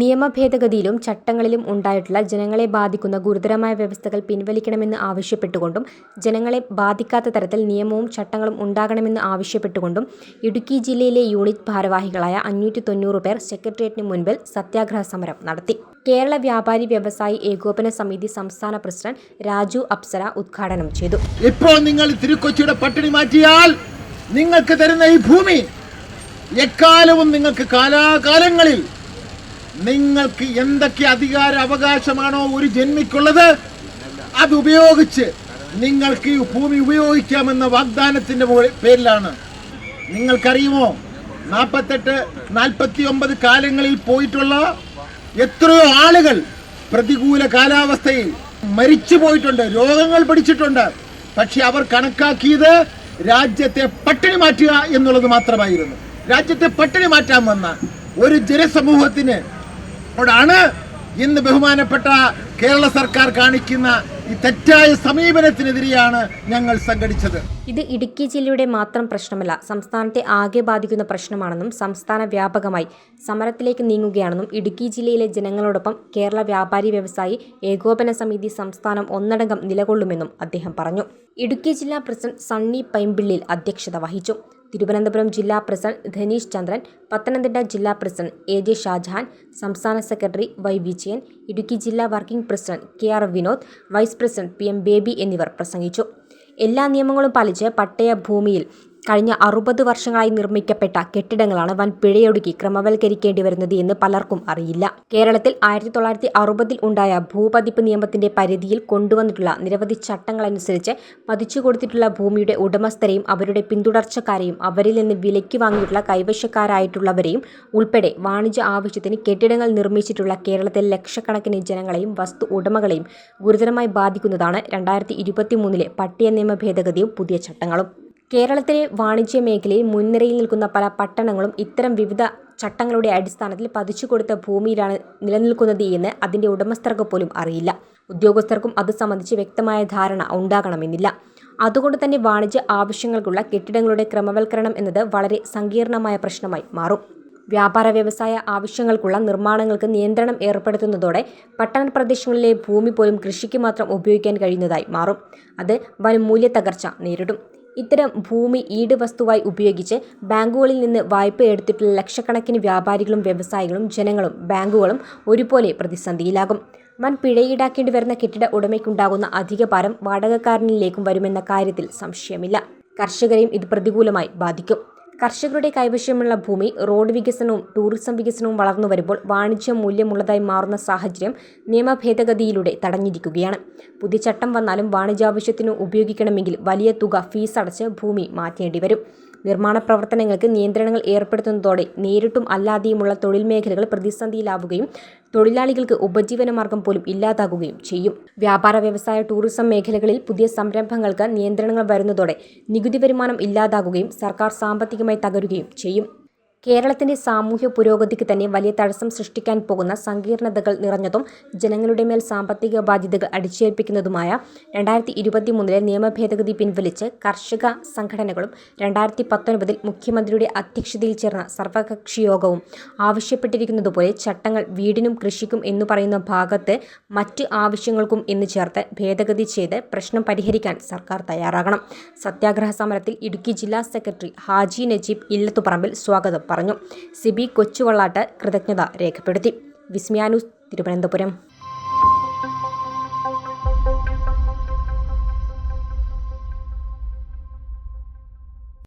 നിയമ ഭേദഗതിയിലും ചട്ടങ്ങളിലും ഉണ്ടായിട്ടുള്ള ജനങ്ങളെ ബാധിക്കുന്ന ഗുരുതരമായ വ്യവസ്ഥകൾ പിൻവലിക്കണമെന്ന് ആവശ്യപ്പെട്ടുകൊണ്ടും ജനങ്ങളെ ബാധിക്കാത്ത തരത്തിൽ നിയമവും ചട്ടങ്ങളും ഉണ്ടാകണമെന്ന് ആവശ്യപ്പെട്ടുകൊണ്ടും ഇടുക്കി ജില്ലയിലെ യൂണിറ്റ് ഭാരവാഹികളായ അഞ്ഞൂറ്റി തൊണ്ണൂറ് പേർ സെക്രട്ടേറിയറ്റിന് മുൻപിൽ സത്യാഗ്രഹ സമരം നടത്തി. കേരള വ്യാപാരി വ്യവസായി ഏകോപന സമിതി സംസ്ഥാന പ്രസിഡന്റ് രാജു അപ്സര ഉദ്ഘാടനം ചെയ്തു. ഇപ്പോൾ നിങ്ങൾ തിരുക്കൊച്ചിയുടെ പട്ടിണി മാറ്റിയാൽ നിങ്ങൾക്ക് തരുന്ന ഈ ഭൂമി എക്കാലവും നിങ്ങൾക്ക് കാലാകാലങ്ങളിൽ നിങ്ങൾക്ക് എന്തൊക്കെ അധികാര അവകാശമാണോ ഒരു ജന്മിക്കുള്ളത് അത് ഉപയോഗിച്ച് നിങ്ങൾക്ക് ഈ ഭൂമി ഉപയോഗിക്കാമെന്ന വാഗ്ദാനത്തിന്റെ പേരിലാണ്. നിങ്ങൾക്കറിയുമോ? നാൽപ്പത്തെട്ട് നാൽപ്പത്തി ഒമ്പത് കാലങ്ങളിൽ പോയിട്ടുള്ള എത്രയോ ആളുകൾ പ്രതികൂല കാലാവസ്ഥയിൽ മരിച്ചു പോയിട്ടുണ്ട് രോഗങ്ങൾ പിടിച്ചിട്ടുണ്ട്. പക്ഷെ അവർ കണക്കാക്കിയത് രാജ്യത്തെ പട്ടിണി മാറ്റുക എന്നുള്ളത് മാത്രമായിരുന്നു. രാജ്യത്തെ പട്ടിണി മാറ്റാൻ വന്ന ഒരു ജനസമൂഹത്തിന് ോടാണ് ഇന്ന് ബഹുമാനപ്പെട്ട കേരള സർക്കാർ കാണിക്കുന്ന ഈ തെറ്റായ സമീപനത്തിനെതിരെയാണ് ഞങ്ങൾ സംഘടിച്ചത്. ഇത് ഇടുക്കി ജില്ലയുടെ മാത്രം പ്രശ്നമല്ല സംസ്ഥാനത്തെ ആകെ ബാധിക്കുന്ന പ്രശ്നമാണെന്നും സംസ്ഥാന വ്യാപകമായി സമരത്തിലേക്ക് നീങ്ങുകയാണെന്നും ഇടുക്കി ജില്ലയിലെ ജനങ്ങളോടൊപ്പം കേരള വ്യാപാരി വ്യവസായി ഏകോപന സമിതി സംസ്ഥാനം ഒന്നടങ്കം നിലകൊള്ളുമെന്നും അദ്ദേഹം പറഞ്ഞു. ഇടുക്കി ജില്ലാ പ്രസിഡന്റ് സണ്ണി പൈമ്പിള്ളിൽ അധ്യക്ഷത വഹിച്ചു. തിരുവനന്തപുരം ജില്ലാ പ്രസിഡന്റ് ധനീഷ് ചന്ദ്രൻ പത്തനംതിട്ട ജില്ലാ പ്രസിഡന്റ് എ ജെ ഷാജഹാൻ സംസ്ഥാന സെക്രട്ടറി വൈ വിജയൻ ഇടുക്കി ജില്ലാ working president K R Vinod vice president P M Baby എന്നിവർ പ്രസംഗിച്ചു. എല്ലാ നിയമങ്ങളും പാലിച്ച് പട്ടയ ഭൂമിയിൽ കഴിഞ്ഞ അറുപത് വർഷങ്ങളായി നിർമ്മിക്കപ്പെട്ട കെട്ടിടങ്ങളാണ് വൻ പിഴയൊടുക്കി ക്രമവൽക്കരിക്കേണ്ടി വരുന്നത് എന്ന് പലർക്കും അറിയില്ല. കേരളത്തിൽ ആയിരത്തി തൊള്ളായിരത്തി അറുപതിൽ ഉണ്ടായ ഭൂപതിപ്പ് നിയമത്തിന്റെ പരിധിയിൽ കൊണ്ടുവന്നിട്ടുള്ള നിരവധി ചട്ടങ്ങളനുസരിച്ച് പതിച്ചു കൊടുത്തിട്ടുള്ള ഭൂമിയുടെ ഉടമസ്ഥരെയും അവരുടെ പിന്തുടർച്ചക്കാരെയും അവരിൽ നിന്ന് വിലയ്ക്ക് വാങ്ങിയിട്ടുള്ള കൈവശക്കാരായിട്ടുള്ളവരെയും ഉൾപ്പെടെ വാണിജ്യ ആവശ്യത്തിന് കെട്ടിടങ്ങൾ നിർമ്മിച്ചിട്ടുള്ള കേരളത്തിലെ ലക്ഷക്കണക്കിന് ജനങ്ങളെയും വസ്തു ഉടമകളെയും ഗുരുതരമായി ബാധിക്കുന്നതാണ് രണ്ടായിരത്തി ഇരുപത്തി മൂന്നിലെ പട്ടിക നിയമ ഭേദഗതിയും പുതിയ ചട്ടങ്ങളും. കേരളത്തിലെ വാണിജ്യ മേഖലയിൽ മുൻനിരയിൽ നിൽക്കുന്ന പല പട്ടണങ്ങളും ഇത്തരം വിവിധ ചട്ടങ്ങളുടെ അടിസ്ഥാനത്തിൽ പതിച്ചു കൊടുത്ത ഭൂമിയിലാണ് നിലനിൽക്കുന്നത് എന്ന് അതിന്റെ ഉടമസ്ഥർക്ക് പോലും അറിയില്ല. ഉദ്യോഗസ്ഥർക്കും അത് സംബന്ധിച്ച് വ്യക്തമായ ധാരണ ഉണ്ടാകണമെന്നില്ല. അതുകൊണ്ട് തന്നെ വാണിജ്യ ആവശ്യങ്ങൾക്കുള്ള കെട്ടിടങ്ങളുടെ ക്രമവൽക്കരണം എന്നത് വളരെ സങ്കീർണമായ പ്രശ്നമായി മാറും. വ്യാപാര വ്യവസായ ആവശ്യങ്ങൾക്കുള്ള നിർമ്മാണങ്ങൾക്ക് നിയന്ത്രണം ഏർപ്പെടുത്തുന്നതോടെ പട്ടണ പ്രദേശങ്ങളിലെ ഭൂമി പോലും കൃഷിക്ക് മാത്രം ഉപയോഗിക്കാൻ കഴിയുന്നതായി മാറും. അത് വൻ മൂല്യത്തകർച്ച നേരിടും. ഇത്തരം ഭൂമി ഈട് വസ്തുവായി ഉപയോഗിച്ച് ബാങ്കുകളിൽ നിന്ന് വായ്പ എടുത്തിട്ടുള്ള ലക്ഷക്കണക്കിന് വ്യാപാരികളും വ്യവസായികളും ജനങ്ങളും ബാങ്കുകളും ഒരുപോലെ പ്രതിസന്ധിയിലാകും. വൻ പിഴ ഈടാക്കേണ്ടി വരുന്ന കെട്ടിട ഉടമയ്ക്കുണ്ടാകുന്ന അധിക ഭാരം വാടകക്കാരനിലേക്കും വരുമെന്ന കാര്യത്തിൽ സംശയമില്ല. കർഷകരെയും ഇത് പ്രതികൂലമായി ബാധിക്കും. കർഷകരുടെ കൈവശമുള്ള ഭൂമി റോഡ് വികസനവും ടൂറിസം വികസനവും വളർന്നു വരുമ്പോൾ വാണിജ്യ മൂല്യമുള്ളതായി മാറുന്ന സാഹചര്യം നിയമ ഭേദഗതിയിലൂടെ തടഞ്ഞിരിക്കുകയാണ്. പുതിയ ചട്ടം വന്നാലും വാണിജ്യാവശ്യത്തിന് ഉപയോഗിക്കണമെങ്കിൽ വലിയ തുക ഫീസ് അടച്ച് ഭൂമി മാറ്റേണ്ടി വരും നിർമ്മാണ പ്രവർത്തനങ്ങൾക്ക് നിയന്ത്രണങ്ങൾ ഏർപ്പെടുത്തുന്നതോടെ നേരിട്ടും അല്ലാതെയുമുള്ള തൊഴിൽ മേഖലകൾ പ്രതിസന്ധിയിലാവുകയും തൊഴിലാളികൾക്ക് ഉപജീവനമാർഗം പോലും ഇല്ലാതാകുകയും ചെയ്യും. വ്യാപാര വ്യവസായ ടൂറിസം മേഖലകളിൽ പുതിയ സംരംഭങ്ങൾക്ക് നിയന്ത്രണങ്ങൾ വരുന്നതോടെ നികുതി വരുമാനം ഇല്ലാതാകുകയും സർക്കാർ സാമ്പത്തികമായി തകരുകയും ചെയ്യും. കേരളത്തിന്റെ സാമൂഹ്യ പുരോഗതിക്ക് തന്നെ വലിയ തടസ്സം സൃഷ്ടിക്കാൻ പോകുന്ന സങ്കീർണതകൾ നിറഞ്ഞതും ജനങ്ങളുടെ മേൽ സാമ്പത്തിക ബാധ്യതകൾ അടിച്ചേൽപ്പിക്കുന്നതുമായ രണ്ടായിരത്തി ഇരുപത്തി മൂന്നിലെ നിയമ ഭേദഗതി പിൻവലിച്ച് കർഷക സംഘടനകളും രണ്ടായിരത്തി പത്തൊൻപതിൽ മുഖ്യമന്ത്രിയുടെ അധ്യക്ഷതയിൽ ചേർന്ന സർവകക്ഷിയോഗവും ആവശ്യപ്പെട്ടിരിക്കുന്നതുപോലെ ചട്ടങ്ങൾ വീടിനും കൃഷിക്കും എന്നു പറയുന്ന ഭാഗത്ത് മറ്റ് ആവശ്യങ്ങൾക്കും എന്ന് ചേർത്ത് ഭേദഗതി ചെയ്ത് പ്രശ്നം പരിഹരിക്കാൻ സർക്കാർ തയ്യാറാകണം. സത്യാഗ്രഹ സമരത്തിൽ ഇടുക്കി ജില്ലാ സെക്രട്ടറി ഹാജി നജീബ് ഇല്ലത്തുപറമ്പിൽ സ്വാഗതം പറഞ്ഞു. സിബി കൊച്ചുവള്ളാട്ട് കൃതജ്ഞത രേഖപ്പെടുത്തി. വിസ്മിയാനു തിരുവനന്തപുരം.